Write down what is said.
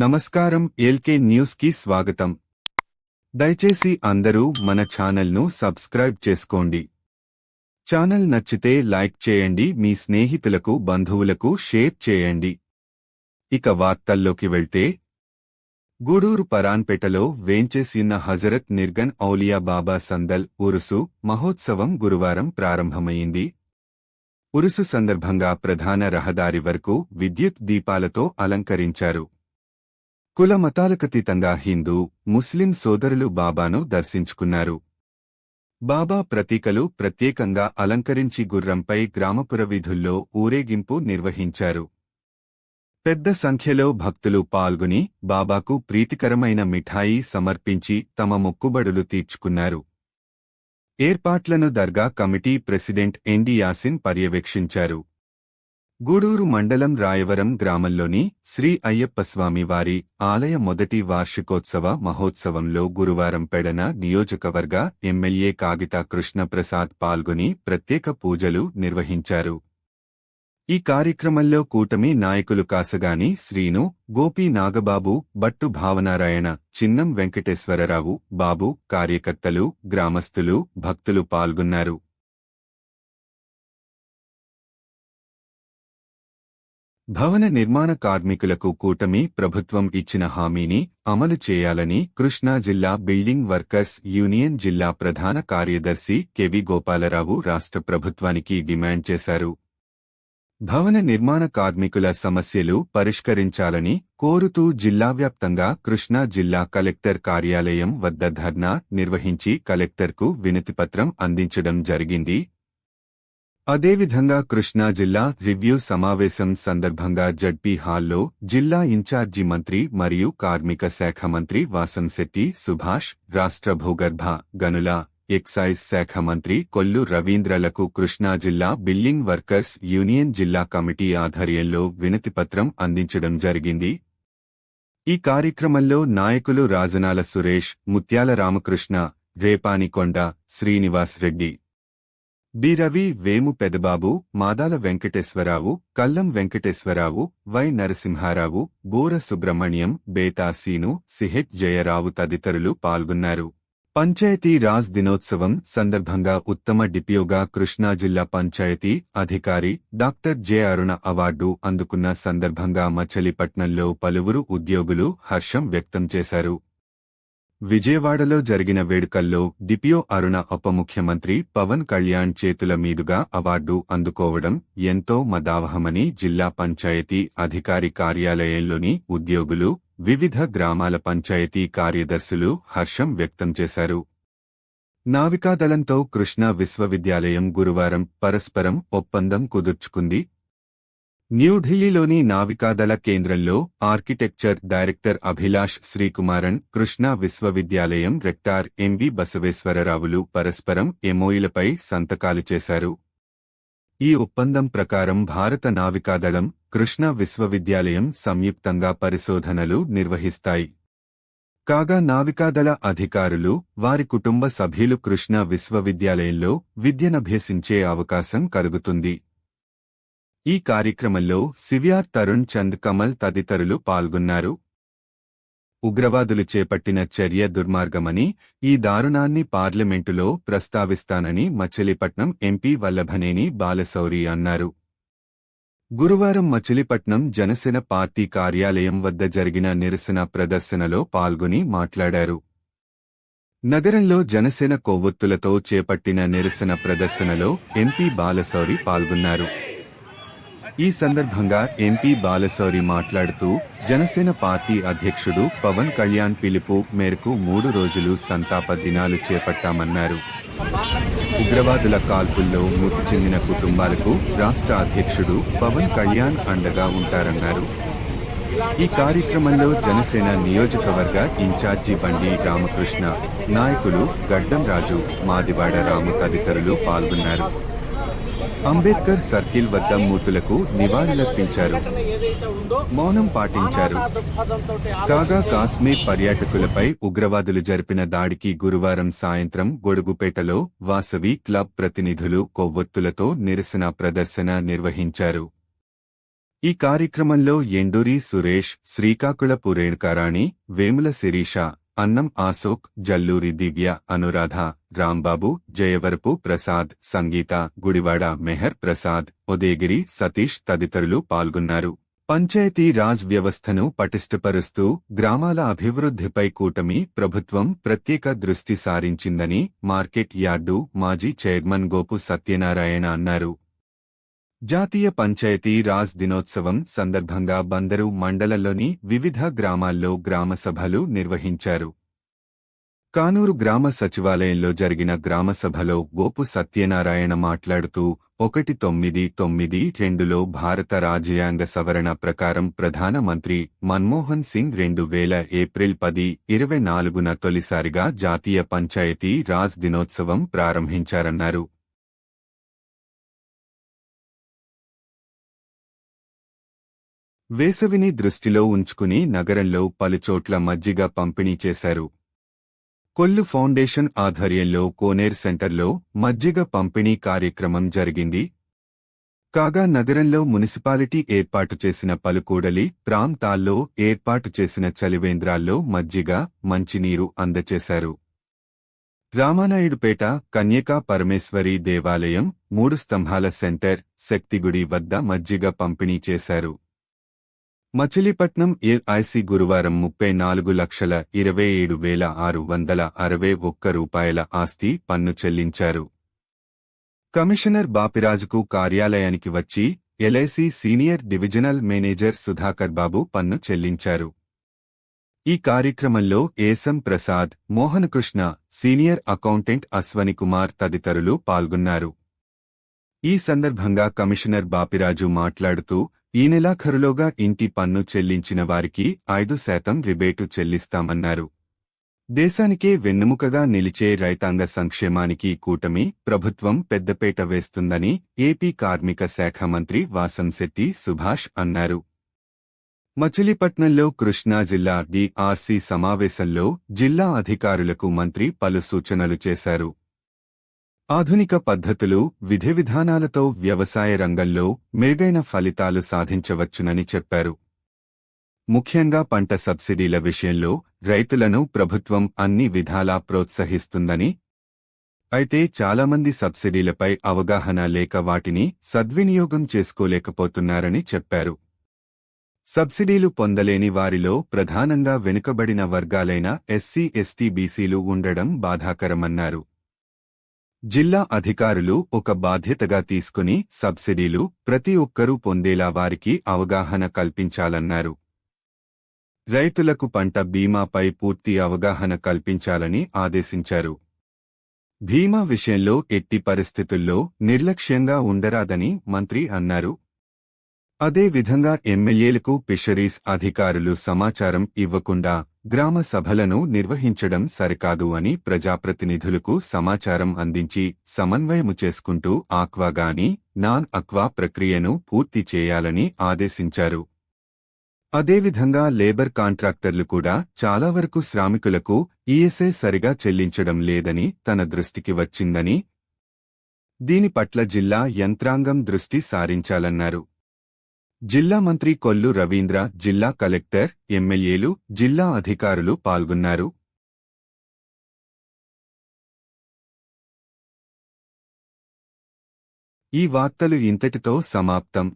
నమస్కారం ఎల్కే న్యూస్కి స్వాగతం. దయచేసి అందరూ మన ఛానల్ను సబ్స్క్రైబ్ చేసుకోండి. ఛానల్ నచ్చితే లైక్ చేయండి మీ స్నేహితులకు బంధువులకు షేర్ చేయండి. ఇక వార్తల్లోకి వెళ్తే గూడూరు పరాన్పేటలో వేంచేసిన హజరత్ నిర్గన్ ఔలియా బాబా సందల్ ఉరుసు మహోత్సవం గురువారం ప్రారంభమైంది. ఉరుసు సందర్భంగా ప్రధాన రహదారి వరకు విద్యుత్ దీపాలతో అలంకరించారు. కుల మతాలకతీతంగా హిందూ ముస్లిం సోదరులు బాబాను దర్శించుకున్నారు. బాబా ప్రతీకలు ప్రత్యేకంగా అలంకరించి గుర్రంపై గ్రామపుర విధుల్లో ఊరేగింపు నిర్వహించారు. పెద్ద సంఖ్యలో భక్తులు పాల్గొని బాబాకు ప్రీతికరమైన మిఠాయి సమర్పించి తమ మొక్కుబడులు తీర్చుకున్నారు. ఏర్పాట్లను దర్గా కమిటీ ప్రెసిడెంట్ ఎన్డి యాసిన్ పర్యవేక్షించారు. గూడూరు మండలం రాయవరం గ్రామంలోని శ్రీ అయ్యప్పస్వామి వారి ఆలయ మొదటి వార్షికోత్సవ మహోత్సవంలో గురువారం పెడన నియోజకవర్గ ఎమ్మెల్యే కాగితా కృష్ణప్రసాద్ పాల్గొని ప్రత్యేక పూజలు నిర్వహించారు. ఈ కార్యక్రమంలో కూటమి నాయకులు కాసగాని శ్రీను గోపి నాగబాబు బట్టు భావనారాయణ చిన్నం వెంకటేశ్వరరావు బాబు కార్యకర్తలు గ్రామస్తులు భక్తులు పాల్గొన్నారు. భవన నిర్మాణ కార్మికులకు కూటమి ప్రభుత్వం ఇచ్చిన హామీని అమలు చేయాలని కృష్ణా జిల్లా బిల్డింగ్ వర్కర్స్ యూనియన్ జిల్లా ప్రధాన కార్యదర్శి కెవి గోపాలరావు రాష్ట్ర ప్రభుత్వానికి డిమాండ్ చేశారు. భవన నిర్మాణ కార్మికుల సమస్యలు పరిష్కరించాలని కోరుతూ జిల్లా వ్యాప్తంగా కృష్ణా జిల్లా కలెక్టర్ కార్యాలయం వద్ద ధర్నా నిర్వహించి కలెక్టర్కు వినతిపత్రం అందించడం జరిగింది. అదేవిధంగా కృష్ణా జిల్లా రివ్యూ సమావేశం సందర్భంగా జడ్పీ హాల్లో జిల్లా ఇన్ఛార్జి మంత్రి మరియు కార్మిక శాఖ మంత్రి వాసంశెట్టి సుభాష్ రాష్ట్ర భూగర్భ గనుల ఎక్సైజ్ శాఖ మంత్రి కొల్లు రవీంద్రలకు కృష్ణా జిల్లా బిల్లింగ్ వర్కర్స్ యూనియన్ జిల్లా కమిటీ ఆధ్వర్యంలో వినతిపత్రం అందించడం జరిగింది. ఈ కార్యక్రమంలో నాయకులు రాజనాల సురేష్ ముత్యాల రామకృష్ణ రేపానికొండ శ్రీనివాస్ రెడ్డి బీరవి వేము పెదబాబు మాదాల వెంకటేశ్వరరావు కల్లం వెంకటేశ్వరరావు వై నరసింహారావు బోర సుబ్రహ్మణ్యం బేతాసీను సిహెచ్ జయరావు తదితరులు పాల్గొన్నారు. పంచాయతీ రాజ్ దినోత్సవం సందర్భంగా ఉత్తమ డిపియోగా కృష్ణా జిల్లా పంచాయతీ అధికారి డాక్టర్ జె అరుణ అవార్డు అందుకున్న సందర్భంగా మచిలీపట్నంలో పలువురు ఉద్యోగులు హర్షం వ్యక్తం చేశారు. విజయవాడలో జరిగిన వేడుకల్లో డిపియో అరుణ ఉప ముఖ్యమంత్రి పవన్ కళ్యాణ్ చేతుల మీదుగా అవార్డు అందుకోవడం ఎంతో మదావహమని జిల్లా పంచాయతీ అధికారి కార్యాలయంలోని ఉద్యోగులు వివిధ గ్రామాల పంచాయతీ కార్యదర్శులు హర్షం వ్యక్తం చేశారు. నావికాదళంతో కృష్ణా విశ్వవిద్యాలయం గురువారం పరస్పరం ఒప్పందం కుదుర్చుకుంది. న్యూఢిల్లీలోని నావికాదళ కేంద్రంలో ఆర్కిటెక్చర్ డైరెక్టర్ అభిలాష్ శ్రీకుమారన్ కృష్ణా విశ్వవిద్యాలయం రెక్టార్ ఎంవి బసవేశ్వరరావులు పరస్పరం ఎమోయిలపై సంతకాలు చేశారు. ఈ ఒప్పందం ప్రకారం భారత నావికాదళం కృష్ణా విశ్వవిద్యాలయం సంయుక్తంగా పరిశోధనలు నిర్వహిస్తాయి. కాగా నావికాదళ అధికారులు వారి కుటుంబ సభ్యులు కృష్ణా విశ్వవిద్యాలయంలో విద్యనభ్యసించే అవకాశం కలుగుతుంది. ఈ కార్యక్రమంలో సివిఆర్ తరుణ్ చంద్ కమల్ తదితరులు పాల్గొన్నారు. ఉగ్రవాదులు చేపట్టిన చర్య దుర్మార్గమని ఈ దారుణాన్ని పార్లమెంటులో ప్రస్తావిస్తానని మచిలీపట్నం ఎంపీ వల్లభనేని బాలశౌరి అన్నారు. గురువారం మచిలీపట్నం జనసేన పార్టీ కార్యాలయం వద్ద జరిగిన నిరసన ప్రదర్శనలో పాల్గొని మాట్లాడారు. నగరంలో జనసేన కొవ్వొత్తులతో చేపట్టిన నిరసన ప్రదర్శనలో ఎంపీ బాలశౌరి పాల్గొన్నారు. ఈ సందర్భంగా ఎంపీ బాలశౌరి మాట్లాడుతూ జనసేన పార్టీ అధ్యక్షుడు పవన్ కళ్యాణ్ పిలుపు మేరకు మూడు రోజులు సంతాప దినాలు చేపట్టామన్నారు. ఉగ్రవాదుల కాల్పుల్లో మృతి చెందిన కుటుంబాలకు రాష్ట్ర అధ్యక్షుడు పవన్ కళ్యాణ్ అండగా ఉంటారన్నారు. ఈ కార్యక్రమంలో జనసేన నియోజకవర్గ ఇన్ఛార్జి బండి రామకృష్ణ నాయకులు గడ్డం రాజు మాదివాడ రాము తదితరులు పాల్గొన్నారు. అంబేద్కర్ సర్కిల్ వద్ద మూతులకు నివాళులర్పించారు. మౌనం పాటించారు. కాగా కాశ్మీర్ పర్యాటకులపై ఉగ్రవాదులు జరిపిన దాడికి గురువారం సాయంత్రం గొడుగుపేటలో వాసవి క్లబ్ ప్రతినిధులు కొవ్వొత్తులతో నిరసన ప్రదర్శన నిర్వహించారు. ఈ కార్యక్రమంలో ఎండూరి సురేష్ శ్రీకాకుళపు రేణుకారాణి వేముల శిరీష అన్నం అశోక్ జల్లూరి దివ్య అనురాధ రాంబాబు జయవరపు ప్రసాద్ సంగీత గుడివాడ మెహర్ ప్రసాద్ ఉదయగిరి సతీష్ తదితరులు పాల్గొన్నారు. పంచాయతీ రాజ్ వ్యవస్థను పటిష్టపరుస్తూ గ్రామాల అభివృద్ధిపై కూటమి ప్రభుత్వం ప్రత్యేక దృష్టి సారించిందని మార్కెట్ యార్డు మాజీ చైర్మన్ గోపు సత్యనారాయణ అన్నారు. జాతీయ పంచాయతీ రాజ్ దినోత్సవం సందర్భంగా బందరు మండలంలోని వివిధ గ్రామాల్లో గ్రామ సభలు నిర్వహించారు. కానూరు గ్రామ సచివాలయంలో జరిగిన గ్రామ సభలో గోపు సత్యనారాయణ మాట్లాడుతూ ఒకటి తొమ్మిది తొమ్మిది రెండులో భారత రాజ్యాంగ సవరణ ప్రకారం ప్రధానమంత్రి మన్మోహన్ సింగ్ రెండు వేల ఏప్రిల్ పది ఇరవై నాలుగున తొలిసారిగా జాతీయ పంచాయతీ రాజ్ దినోత్సవం ప్రారంభించారన్నారు. వేసవిని దృష్టిలో ఉంచుకుని నగరంలో పలుచోట్ల మజ్జిగ పంపిణీ చేశారు. కొల్లు ఫౌండేషన్ ఆధ్వర్యంలో కోనేర్ సెంటర్లో మజ్జిగ పంపిణీ కార్యక్రమం జరిగింది. కాగా నగరంలో మున్సిపాలిటీ ఏర్పాటు చేసిన పలుకూడలి ప్రాంతాల్లో ఏర్పాటు చేసిన చలివేంద్రాల్లో మజ్జిగ మంచినీరు అందచేశారు. రామానాయుడుపేట కన్యకా పరమేశ్వరి దేవాలయం మూడు స్తంభాల సెంటర్ శక్తిగుడి వద్ద మజ్జిగ పంపిణీ చేశారు. మచిలీపట్నం ఎల్ఐసి గురువారం ముప్పై నాలుగు లక్షల ఇరవై ఏడు వేల ఆరు వందల అరవై ఒక్క రూపాయల ఆస్తి పన్ను చెల్లించారు. కమిషనర్ బాపిరాజుకు కార్యాలయానికి వచ్చి LIC senior divisional manager Sudhakar Babu పన్ను చెల్లించారు. ఈ కార్యక్రమంలో ఏసం ప్రసాద్ మోహనకృష్ణ సీనియర్ అకౌంటెంట్ అశ్వని కుమార్ తదితరులు పాల్గొన్నారు. ఈ సందర్భంగా కమిషనర్ బాపిరాజు మాట్లాడుతూ ఈ నెలాఖరులోగా ఇంటి పన్ను చెల్లించిన వారికి ఐదు శాతం రిబేటు చెల్లిస్తామన్నారు. దేశానికే వెన్నెముకగా నిలిచే రైతాంగ సంక్షేమానికి కూటమి ప్రభుత్వం పెద్దపేట వేస్తుందని ఏపీ కార్మిక శాఖ మంత్రి వాసంశెట్టి సుభాష్ అన్నారు. మచిలీపట్నంలో కృష్ణా జిల్లా డిఆర్సీ సమావేశంలో జిల్లా అధికారులకు మంత్రి పలు సూచనలు చేశారు. ఆధునిక పద్ధతులు విధి విధానాలతో వ్యవసాయ రంగంలో మెరుగైన ఫలితాలు సాధించవచ్చునని చెప్పారు. ముఖ్యంగా పంట సబ్సిడీల విషయంలో రైతులను ప్రభుత్వం అన్ని విధాలా ప్రోత్సహిస్తుందని అయితే చాలామంది సబ్సిడీలపై అవగాహన లేక వాటిని సద్వినియోగం చేసుకోలేకపోతున్నారని చెప్పారు. సబ్సిడీలు పొందలేని వారిలో ప్రధానంగా వెనుకబడిన వర్గాలైన ఎస్సీ ఎస్టీ బీసీలు ఉండడం బాధాకరమన్నారు. జిల్లా అధికారులు ఒక బాధ్యతగా తీసుకుని సబ్సిడీలు ప్రతి ఒక్కరూ పొందేలా వారికి అవగాహన కల్పించాలన్నారు. రైతులకు పంట బీమాపై పూర్తి అవగాహన కల్పించాలని ఆదేశించారు. భీమా విషయంలో ఎట్టి పరిస్థితుల్లో నిర్లక్ష్యంగా ఉండరాదని మంత్రి అన్నారు. అదే విధంగా ఎమ్మెల్యేలకు ఫిషరీస్ అధికారులు సమాచారం ఇవ్వకుండా గ్రామ సభలను నిర్వహించడం సరికాదు అని ప్రజాప్రతినిధులకు సమాచారం అందించి సమన్వయము చేసుకుంటూ ఆక్వాగాని నాన్ అక్వా ప్రక్రియను పూర్తి చేయాలని ఆదేశించారు. అదేవిధంగా లేబర్ కాంట్రాక్టర్లు కూడా చాలా వరకు శ్రామికులకు ఈఎస్ఐ సరిగా చెల్లించడం లేదని తన దృష్టికి వచ్చిందని దీని పట్ల జిల్లా యంత్రాంగం దృష్టి సారించాలన్నారు. జిల్లా మంత్రి కొల్లు రవీంద్ర జిల్లా కలెక్టర్ ఎమ్మెల్యేలు జిల్లా అధికారులు పాల్గొన్నారు. ఈ వార్తలు ఇంతటితో సమాప్తం.